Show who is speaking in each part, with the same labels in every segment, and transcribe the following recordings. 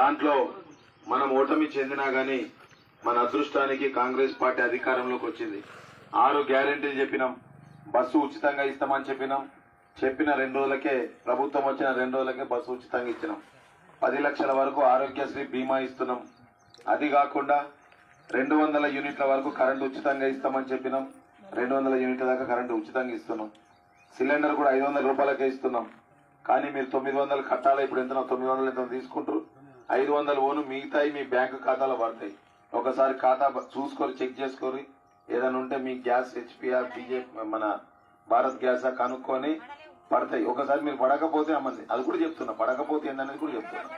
Speaker 1: దాంట్లో మనం ఓటమి చెందినా కానీ మన అదృష్టానికి కాంగ్రెస్ పార్టీ అధికారంలోకి వచ్చింది. ఆరు గ్యారంటీలు చెప్పినాం. బస్సు ఉచితంగా ఇస్తామని చెప్పినాం. చెప్పిన రెండు రోజులకే ప్రభుత్వం వచ్చిన రెండు రోజులకే బస్సు ఉచితంగా ఇచ్చినాం. పది లక్షల వరకు ఆరోగ్యశ్రీ బీమా ఇస్తున్నాం. అది కాకుండా రెండు వందల యూనిట్ల వరకు కరెంటు ఉచితంగా ఇస్తామని చెప్పినాం. రెండు వందల యూనిట్ల దాకా కరెంటు ఉచితంగా ఇస్తున్నాం. సిలిండర్ కూడా ఐదు వందల రూపాయలకే ఇస్తున్నాం. కానీ మీరు తొమ్మిది వందలు కట్టాలి? ఇప్పుడు ఎంత తొమ్మిది వందలు ఎంత తీసుకుంటారు ఐదు వందలు ఓను మిగతాయి మీ బ్యాంకు ఖాతాలో పడతాయి. ఒకసారి ఖాతా చూసుకొని చెక్ చేసుకొని ఏదైనా ఉంటే మీ గ్యాస్ హెచ్పిఆర్ బీజేపీ మన భారత్ గ్యాస్ కనుక్కొని పడతాయి. ఒకసారి మీరు పడకపోతే అమ్మంది అది కూడా చెప్తున్నా. పడకపోతే ఏందనేది కూడా చెప్తున్నా.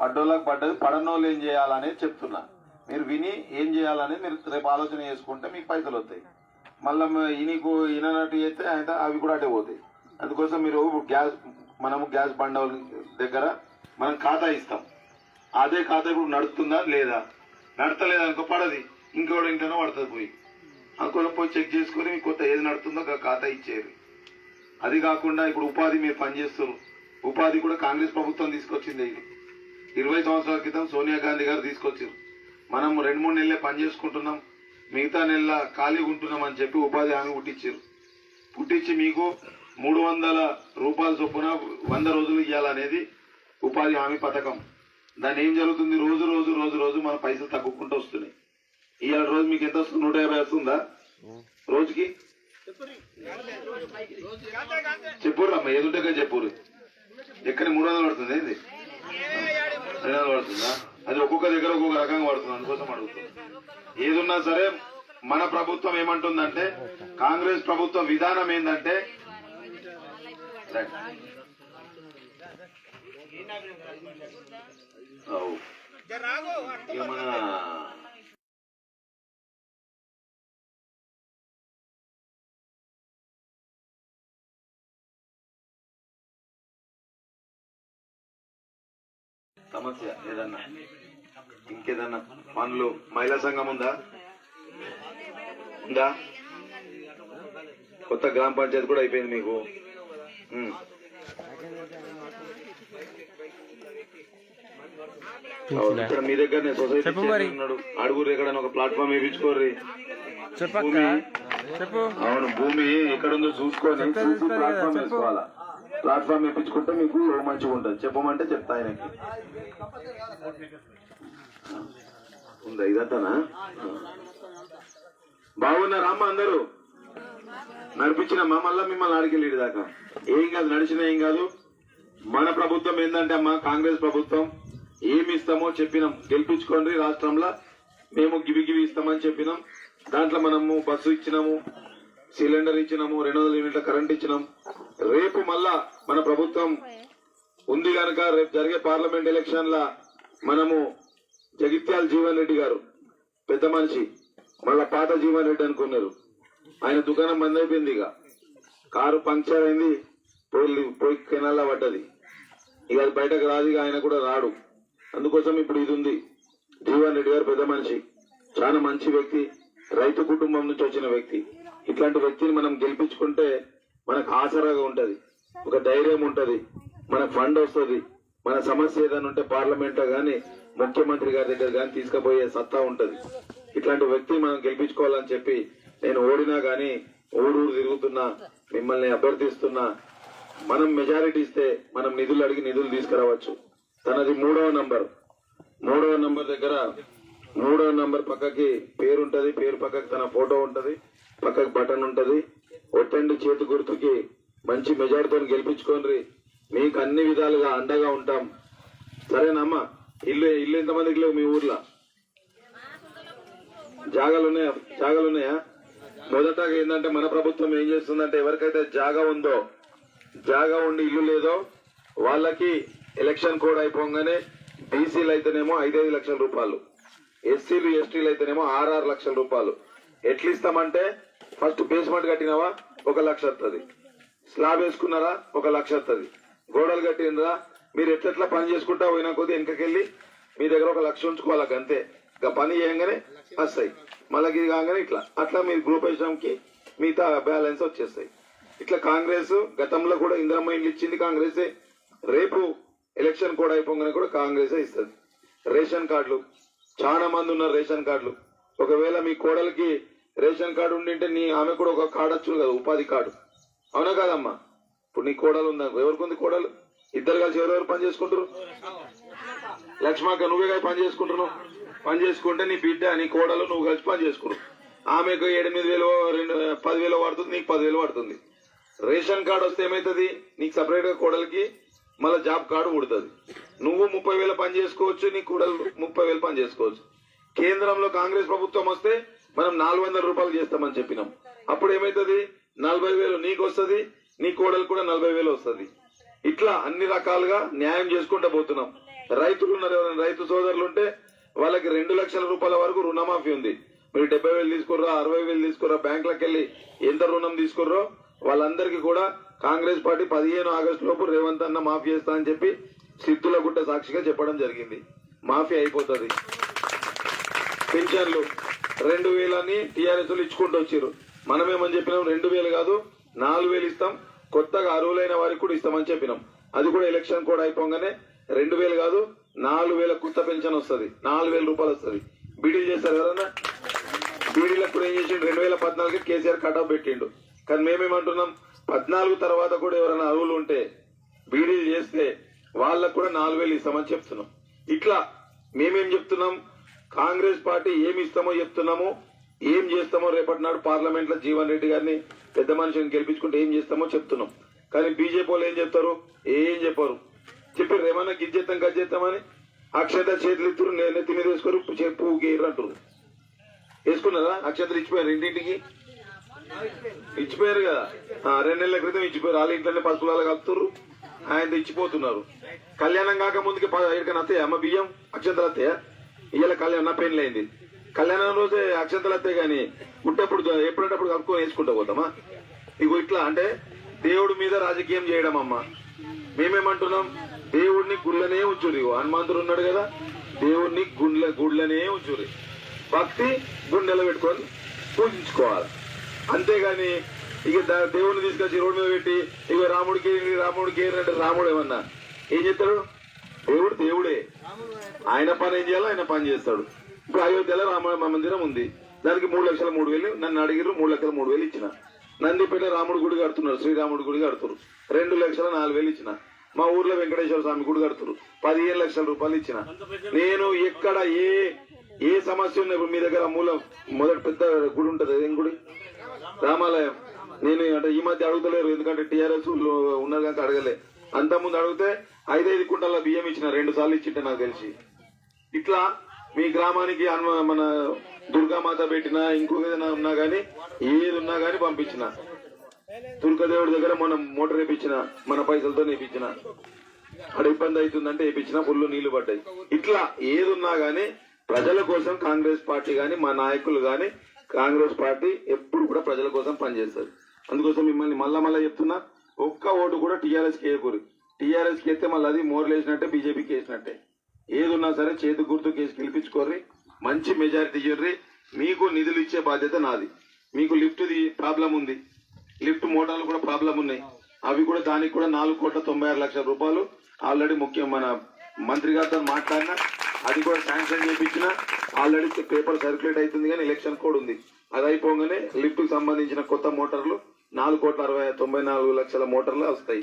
Speaker 1: పడ్డోళ్ళకి పడ్డది పడనోళ్ళు ఏం చేయాలనేది చెప్తున్నా. మీరు విని ఏం చేయాలనేది మీరు రేపు ఆలోచన చేసుకుంటే మీకు పైసలు వస్తాయి. మళ్ళీ ఈయనకు ఈయనట్టు చేస్తే అయితే అవి కూడా అటే పోతాయి. అందుకోసం మీరు గ్యాస్ మనము గ్యాస్ బండ దగ్గర మనం ఖాతా ఇస్తాం. అదే ఖాతా ఇప్పుడు నడుస్తుందా? లేదా? నడతలేదా అనుకో పడది. ఇంకోటి ఇంట్లోనే పడుతుంది పోయి. అనుకోని పోయి చెక్ చేసుకుని మీకు కొత్త ఏది నడుతుందో ఆ ఖాతా ఇచ్చేది అది కాకుండా ఇప్పుడు ఉపాధి మీరు పనిచేస్తారు ఉపాధి కూడా కాంగ్రెస్ ప్రభుత్వం తీసుకొచ్చింది ఇది. ఇరవై సంవత్సరాల క్రితం సోనియా గాంధీ గారు తీసుకొచ్చారు. మనం రెండు మూడు నెలలే పని చేసుకుంటున్నాం. మిగతా నెలల ఖాళీగా ఉంటున్నాం అని చెప్పి ఉపాధి హామీ పుట్టించారు పుట్టించి మీకు మూడు వందల రూపాయల చొప్పున వంద రోజులు ఇవ్వాలనేది ఉపాధి హామీ పథకం. దాని ఏం జరుగుతుంది? రోజు రోజు రోజు రోజు మన పైసలు తగ్గుకుంటూ వస్తున్నాయి. ఇవాళ రోజు మీకు ఎంత వస్తుంది? నూట యాభై వస్తుందా? రోజుకి? చెప్పుర్రు అమ్మ చెప్పురు చెప్పుర్రు. ఎక్కడ మూడు వందలు పడుతుంది ఏంది? రెండు వందలు పడుతుందా? అది ఒక్కొక్క దగ్గర ఒక్కొక్క రకంగా పడుతుంది అందుకోసం అడుగుతుంది ఏదున్నా సరే మన ప్రభుత్వం ఏమంటుందంటే కాంగ్రెస్ ప్రభుత్వం విధానం ఏంటంటే రైట్. మన సమస్య ఏదన్నా? ఇంకేదన్నా? పనులు? మహిళా సంఘం ఉందా? ఉందా? కొత్త గ్రామ పంచాయతీ కూడా అయిపోయింది మీకు. ఇక్కడ మీ దగ్గరనే సొసైటీ
Speaker 2: చెప్పు
Speaker 1: ఉన్నాడు. అడుగురు ఎక్కడ ఒక ప్లాట్ఫామ్ వేయించుకోర్రి.
Speaker 2: చెప్పక్క చెప్పు.
Speaker 1: అవును భూమి ఎక్కడుందో చూసుకొని ప్లాట్ఫామ్
Speaker 2: చెప్పు.
Speaker 1: వేసుకోవాలా? ప్లాట్ఫామ్ వేయించుకుంటే మీకు మంచిగా ఉంటుంది. చెప్పమంటే చెప్తా ఆయనకి. ఉందా? ఇదంతానా బాగున్నారా అమ్మ అందరూ? నడిపించినమ్మా మళ్ళా మిమ్మల్ని అడిగి దాకా ఏం కాదు నడిచినా ఏం కాదు. మన ప్రభుత్వం ఏంటంటే అమ్మా కాంగ్రెస్ ప్రభుత్వం. ఏమి ఇస్తామో చెప్పినాం. గెలిపించుకోండి రాష్ట్రంలో. మేము గివి గివి ఇస్తామని చెప్పినాం. దాంట్లో మనము బస్సు ఇచ్చినాము సిలిండర్ ఇచ్చినాము రెండు వందల యూనిట్ల కరెంట్ ఇచ్చినాం. రేపు మళ్ళా మన ప్రభుత్వం ఉంది కనుక రేపు జరిగే పార్లమెంట్ ఎలక్షన్ల మనము జగిత్యాల జీవన్ రెడ్డి గారు పెద్ద మనిషి మళ్ళా పాత జీవన్ రెడ్డి అనుకున్నారు. ఆయన దుకాణం బంద్ అయిపోయింది ఇక. కారు పంక్చర్ అయింది పోయి పోయి కెనాల్లో పడ్డది. ఇక అది బయటకు రాదు ఇక ఆయన కూడా రాడు. అందుకోసం ఇప్పుడు ఇది ఉంది. జీవన్ రెడ్డి గారు పెద్ద మనిషి. చాలా మంచి వ్యక్తి. రైతు కుటుంబం నుంచి వచ్చిన వ్యక్తి. ఇట్లాంటి వ్యక్తిని మనం గెలిపించుకుంటే మనకు ఆసరాగా ఉంటది. ఒక ధైర్యం ఉంటది. మన ఫండ్ వస్తుంది. మన సమస్య ఏదైనా ఉంటే పార్లమెంట్లో ముఖ్యమంత్రి గారి దగ్గర గాని తీసుకుపోయే సత్తా ఉంటది. ఇట్లాంటి వ్యక్తిని మనం గెలిపించుకోవాలని చెప్పి నేను ఓడినా గాని ఊరూరు తిరుగుతున్నా మిమ్మల్ని అభ్యర్థిస్తున్నా మనం మెజారిటీ ఇస్తే మనం నిధులు అడిగి నిధులు తీసుకురావచ్చు. తనది మూడవ నంబర్. మూడవ నంబర్ దగ్గర మూడవ నంబర్ పక్కకి పేరు ఉంటది పేరు పక్కకి తన ఫోటో ఉంటది పక్కకి బటన్ ఉంటది. ఒట్టండి చేతి గుర్తుకి మంచి మెజార్టీతో గెలిపించుకోండి. మీకు అన్ని విధాలుగా అండగా ఉంటాం. సరేనమ్మా ఇల్లు ఇల్లు ఎంతమందికి లేవు మీ ఊర్లో? జాగాలు ఉన్నాయా జాగాలు ఉన్నాయా ఏంటంటే మన ప్రభుత్వం ఏం చేస్తుందంటే ఎవరికైతే జాగా ఉందో జాగా ఉండి ఇల్లు లేదో వాళ్ళకి ఎలక్షన్ కోడ్ అయిపోగానే బీసీలు అయితేనేమో ఐదైదు లక్షల రూపాయలు. ఎస్సీలు ఎస్టీలు అయితేనేమో ఆరు లక్షల రూపాయలు. ఎట్లా ఇస్తామంటే ఫస్ట్ బేస్మెంట్ కట్టినావా ఒక లక్ష వస్తుంది స్లాబ్ వేసుకున్నారా ఒక లక్ష వస్తుంది గోడలు కట్టినరా మీరు ఎట్లెట్లా పని చేసుకుంటా పోయినా కొద్ది వెనకకెళ్ళి మీ దగ్గర ఒక లక్ష ఉంచుకోవాలి అంతే ఇక పని చేయగానే వస్తాయి మళ్ళీ ఇది కాగానే ఇట్లా. అట్లా మీరు గ్రూప్ ఎగ్జామ్కి మిగతా బ్యాలెన్స్ వచ్చేస్తాయి. ఇట్లా కాంగ్రెస్ గతంలో కూడా ఇందిరమ్మ ఇండ్లు ఇచ్చింది కాంగ్రెసే. రేపు ఎలక్షన్ కూడా అయిపోగానే కూడా కాంగ్రెస్ ఇస్తుంది. రేషన్ కార్డులు. చాలా మంది ఉన్నారు రేషన్ కార్డులు. ఒకవేళ మీ కోడలికి రేషన్ కార్డు ఉండింటే నీ ఆమె కూడా ఒక కార్డు వచ్చు కదా ఉపాధి కార్డు. అవునా కాదమ్మా? ఇప్పుడు నీ కోడలు ఉందా? ఎవరికి ఉంది కోడలు? ఇద్దరు కలిసి ఎవరెవరు పని చేసుకుంటారు లక్ష్మక్క నువ్వే కలిసి పని చేసుకుంటున్నావు. పని చేసుకుంటే నీ బిడ్డ నీ కోడలు నువ్వు కలిసి పని చేసుకున్నావు ఆమెకు ఎనిమిది వేలు రెండు పదివేలు పడుతుంది నీకు పదివేలు పడుతుంది. రేషన్ కార్డు వస్తే ఏమవుతుంది నీకు సపరేట్గా కోడలికి మళ్ళీ జాబ్ కార్డు ఉడుతుంది నువ్వు ముప్పై వేల పని చేసుకోవచ్చు నీ కోడలు ముప్పై వేలు పని చేసుకోవచ్చు. కేంద్రంలో కాంగ్రెస్ ప్రభుత్వం వస్తే మనం నాలుగు వందల రూపాయలు చేస్తామని చెప్పినాం. అప్పుడు ఏమైతుంది? నలభై వేలు నీకు వస్తుంది నీ కోడలు కూడా నలభై వేలు వస్తుంది. ఇట్లా అన్ని రకాలుగా న్యాయం చేసుకుంటూ పోతున్నాం. రైతులు ఉన్నారు ఎవరైనా? రైతు సోదరులు ఉంటే వాళ్ళకి రెండు లక్షల రూపాయల వరకు రుణమాఫీ ఉంది. మీరు డెబ్బై వేలు తీసుకుర్రా అరవై వేలు తీసుకుర్రా బ్యాంకులకు వెళ్ళి ఎంత రుణం తీసుకుర్రో వాళ్ళందరికీ కూడా కాంగ్రెస్ పార్టీ పదిహేను ఆగస్టు లోపు రేవంత్ అన్న మాఫీ చేస్తా అని చెప్పి సిద్ధుల గుట్ట సాక్షిగా చెప్పడం జరిగింది. మాఫీ అయిపోతుంది. పెన్షన్లు రెండు వేలని టీఆర్ఎస్ ఇచ్చుకుంటూ వచ్చారు మనమేమని చెప్పినాం? రెండు వేలు కాదు నాలుగు వేలు ఇస్తాం. కొత్తగా అర్హులైన వారికి కూడా ఇస్తామని చెప్పినాం. అది కూడా ఎలక్షన్ కూడా అయిపోగానే రెండు వేలు కాదు నాలుగు వేల కొత్త పెన్షన్ వస్తుంది. నాలుగు వేల రూపాయలు వస్తుంది. బీడీలు చేస్తారు ఎవరన్నా? బీడీలకు కూడా ఏం చేసిండు? రెండు వేల పద్నాలుగు కేసీఆర్ కటాఫ్ పెట్టిండు. కానీ మేమేమంటున్నాం? పద్నాలుగు తర్వాత కూడా ఎవరైనా అరువులు ఉంటే బీడీలు చేస్తే వాళ్ళకు కూడా నాలుగు వేలు ఇస్తామని చెప్తున్నాం. ఇట్లా మేమేం చెప్తున్నాం? కాంగ్రెస్ పార్టీ ఏమి ఇస్తామో చెప్తున్నాము. ఏం చేస్తామో రేపటి నాడు పార్లమెంట్లో జీవన్ రెడ్డి గారిని పెద్ద మనిషిని గెలిపించుకుంటే ఏం చేస్తామో చెప్తున్నాం. కానీ బీజేపీ వాళ్ళు ఏం చెప్తారు? ఏం చెప్పారు. చెప్పారు ఏమన్నా గిజ్జేత్తాం గజ్జెత్తామని అక్షత చేతులు ఇద్దరు నెత్తి మీద వేసుకోరు చెప్పు గేరు అంటారు వేసుకున్నారా? అక్షతలు ఇచ్చిపోయారు ఇంటింటికి ఇచ్చిపోయారు కదా రెండు నెలల క్రితం ఇచ్చిపోయారు. వాళ్ళ ఇంట్లోనే పసుపులాలు కలుపుతారు ఆయన ఇచ్చిపోతున్నారు. కళ్యాణం కాక ముందుకి ఎక్కడికైనా వస్తాయా? అమ్మ బియ్యం అక్షంతలు వస్తాయా? ఇవాళ కళ్యాణం నా పెళ్ళి అయింది. కళ్యాణం రోజే అక్షంతలు వస్తాయి కానీ పుట్టప్పుడు ఎప్పుడంటప్పుడు కలుపుకొని వేసుకుంటా పోతామా? ఇగో ఇట్లా అంటే దేవుడి మీద రాజకీయం చేయడం అమ్మ. మేమేమంటున్నాం? దేవుడిని గుళ్ళనే ఉంచురు హనుమంతుడు ఉన్నాడు కదా. దేవుడిని గుండ్ల గుళ్ళనే ఉంచురు భక్తి గుండెలో పెట్టుకొని పూజించుకోవాలి. అంతేగాని ఇక దా- దేవుడిని తీసుకొచ్చి రోడ్డు మీద పెట్టి ఇక రాముడికి రాముడికి అంటే రాముడు ఏమన్నా? ఏం చేస్తాడు? దేవుడు దేవుడే. ఆయన పని ఏం చేయాలో? ఆయన పని చేస్తాడు. ఇప్పుడు అయోధ్యలో రామ మందిరం ఉంది. దానికి మూడు లక్షల మూడు వేలు నన్ను అడిగిరు మూడు లక్షల మూడు వేలు ఇచ్చిన. నందిపేట రాముడి గుడి కడుతున్నారు శ్రీరాముడి గుడి కడుతున్నారు రెండు లక్షల నాలుగు వేలు ఇచ్చిన. మా ఊర్లో వెంకటేశ్వర స్వామి గుడి కడుతున్నారు పదిహేను లక్షల రూపాయలు ఇచ్చిన. నేను ఎక్కడ ఏ ఏ సమస్య ఉన్నప్పుడు మీ దగ్గర మూల మొదటి పెద్ద గుడి ఉంటది ఏం గుడి? రామాలయం. నేను అంటే ఈ మధ్య అడుగుతలేరు ఎందుకంటే టీఆర్ఎస్ ఉన్నారు కనుక అడగలే. అంతకుముందు ముందు అడిగితే ఐదైదు కుంటల బియ్యం ఇచ్చిన రెండు సార్లు ఇచ్చింటే నాకు తెలిసి. ఇట్లా మీ గ్రామానికి మన దుర్గామాత పెట్టినా ఇంకొక ఏదైనా ఉన్నా గానీ ఏది ఉన్నా గానీ పంపించిన. దుర్గాదేవుడి దగ్గర మనం మోటార్ వేపించిన మన పైసలతో వేపించిన. అక్కడ ఇబ్బంది అవుతుందంటే వేపించిన ఫుల్ నీళ్ళు పడ్డాయి. ఇట్లా ఏది ఉన్నా గానీ ప్రజల కోసం కాంగ్రెస్ పార్టీ గాని మా నాయకులు గాని కాంగ్రెస్ పార్టీ ఎప్పుడు కూడా ప్రజల కోసం పనిచేస్తారు అందుకోసం మిమ్మల్ని మళ్ళా మళ్ళా చెప్తున్నా ఒక్క ఓటు కూడా టీఆర్ఎస్కి టీఆర్ఎస్కి టీఆర్ఎస్ వేస్తే మళ్ళీ అది మోర్లు వేసినట్టే బీజేపీకి వేసినట్టే. ఏది ఉన్నా సరే చేతి గుర్తు కేసు గెలిపించుకోర్రి మంచి మెజారిటీ ఇవ్వర్రి మీకు నిధులు ఇచ్చే బాధ్యత నాది. మీకు లిఫ్ట్ ప్రాబ్లం ఉంది. లిఫ్ట్ మోటార్లు కూడా ప్రాబ్లం ఉన్నాయి. అవి కూడా దానికి కూడా నాలుగు కోట్ల తొంభై ఆరు లక్షల రూపాయలు ఆల్రెడీ ముఖ్యం మన మంత్రి గారితో మాట్లాడినా అది కూడా శాంక్షన్ చేయించిన. ఆల్రెడీ పేపర్ సర్క్యులేట్ అవుతుంది కానీ ఎలక్షన్ కోడ్ ఉంది. అది అయిపోగానే లిఫ్ట్కు సంబంధించిన కొత్త మోటార్లు నాలుగు కోట్ల అరవై తొంభై నాలుగు లక్షల మోటార్లు వస్తాయి.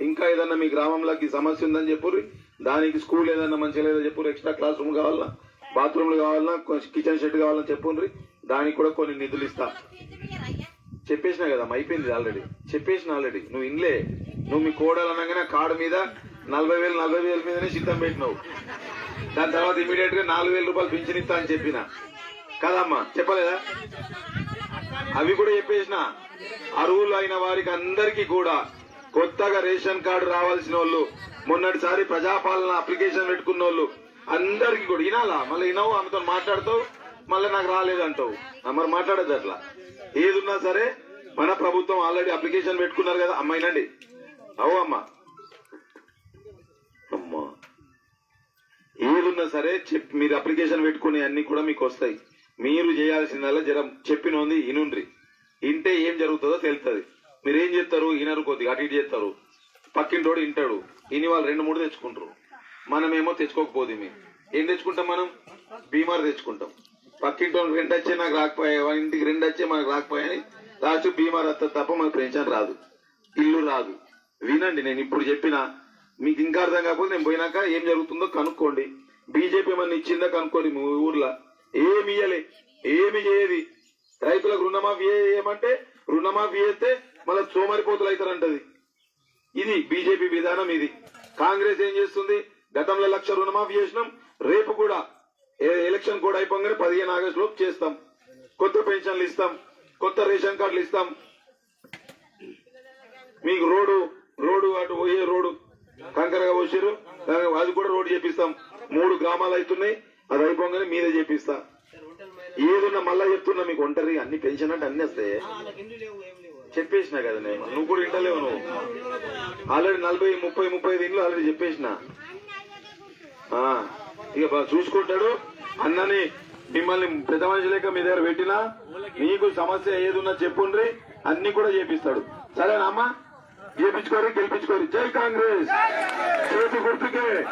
Speaker 1: ఇంకా ఏదన్నా మీ గ్రామంలోకి సమస్య ఉందని చెప్పుర్రి? దానికి స్కూల్ ఏదన్నా మంచిగా లేదో చెప్పుర్రి? ఎక్స్ట్రా క్లాస్ రూమ్ కావాలన్నా బాత్రూమ్లు కావాలన్నా కిచెన్ షెడ్ కావాలని చెప్పుండ్రి దానికి కూడా కొన్ని నిధులు ఇస్తా. చెప్పేసిన కదా అయిపోయింది ఆల్రెడీ చెప్పేసిన ఆల్రెడీ నువ్వు ఇన్లే. నువ్వు మీ కోడలు అనగానే కాడ మీద నలభై వేలు నలభై వేల మీదనే సిద్ధం పెట్టినావు. దాని తర్వాత ఇమీడియట్గా నాలుగు వేల రూపాయలు పింఛన్ ఇస్తా అని చెప్పిన. కదమ్మా చెప్పలేదా? అవి కూడా చెప్పేసిన. అరువులు అయిన వారికి అందరికీ కూడా కొత్తగా రేషన్ కార్డు రావాల్సిన వాళ్ళు మొన్నటిసారి ప్రజాపాలన అప్లికేషన్ పెట్టుకున్న వాళ్ళు అందరికి కూడా వినాలా? మళ్ళీ వినవు ఆమెతో మాట్లాడుతావు మళ్ళీ నాకు రాలేదంటావు ఆ, మరి మాట్లాడదు అట్లా. ఏదున్నా సరే మన ప్రభుత్వం ఆల్రెడీ అప్లికేషన్ పెట్టుకున్నారు కదా అమ్మాయినండి. అవు అమ్మా ఏదున్నా సరే చెప్ మీరు అప్లికేషన్ పెట్టుకునే అన్ని కూడా మీకు వస్తాయి. మీరు చేయాల్సిందల్లా జరం చెప్పినోంది ఇనుండ్రి. ఇంటే ఏం జరుగుతుందో తెలుస్తుంది మీరు ఏం చేస్తారు? ఇనరు కొద్దిగా అటు ఇటు చేస్తారు. పక్కింటోడు ఇంటాడు. ఇని వాళ్ళు రెండు మూడు తెచ్చుకుంటారు. మనమేమో తెచ్చుకోకపోతే ఏం తెచ్చుకుంటాం మనం? బీమార్ తెచ్చుకుంటాం. పక్కింటోడు రెండు వచ్చే నాకు రాకపోయా ఇంటికి రెండు వచ్చే మనకు రాకపోయాని లాస్ట్ బీమార్ వస్తుంది తప్ప మనకు పెన్షన్ రాదు. ఇల్లు రాదు. వినండి నేను ఇప్పుడు చెప్పిన మీకు ఇంకా అర్థం కాకపోతే నేను పోయినాక ఏం జరుగుతుందో కనుక్కోండి. బీజేపీ ఏమన్నా ఇచ్చిందా కనుక్కోండి మీ ఊర్లో ఏమి ఇయ్యలే ఏమి చేయది రైతులకు రుణమాఫీ చేయమంటే రుణమాఫీ చేస్తే మళ్ళీ సోమరిపోతులు అవుతారంటది. ఇది బీజేపీ విధానం ఇది. కాంగ్రెస్ ఏం చేస్తుంది? గతంలో లక్ష రుణమాఫీ చేసినాం రేపు కూడా ఎలక్షన్ కూడా అయిపోగానే పదిహేను ఆగస్టు లోపు చేస్తాం. కొత్త పెన్షన్లు ఇస్తాం కొత్త రేషన్ కార్డులు ఇస్తాం. మీకు రోడ్డు రోడ్డు అటు పోయే రోడ్డు కంకరగా పోసారు అది కూడా రోడ్డు చేపిస్తాం. మూడు గ్రామాలు అవుతున్నాయి. అది అయిపోగానే మీరే చేపిస్తా. ఏదున్నా మళ్ళా చెప్తున్నా మీకు ఒంటరి అన్ని పెన్షన్ అంటే అన్ని వస్తాయి. చెప్పేసిన కదా నేను. నువ్వు కూడా ఇంటలేవు నువ్వు. ఆల్రెడీ నలభై ముప్పై ముప్పై ఐదు ఇండ్లు ఆల్రెడీ చెప్పేసిన. ఆ, ఇక చూసుకుంటాడు. అన్నని మిమ్మల్ని పెద్ద మనిషి లేక మీ దగ్గర పెట్టినా నీకు సమస్య ఏదున్నా చెప్పుండ్రి అన్ని కూడా చేపిస్తాడు. సరేనా అమ్మా? చేపించుకోరి గెలిపించుకోరి. జై కాంగ్రెస్. చేతి గుర్తుకే.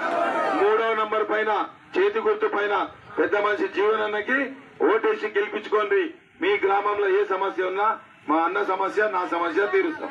Speaker 1: మూడవ నంబర్ పైన చేతి గుర్తు పైన పెద్ద మనిషి జీవన్ అన్నకి ఓటేసి గెలిపించుకోండి. మీ గ్రామంలో ఏ సమస్య ఉన్నా మా అన్న సమస్య నా సమస్య తీరుస్తాం.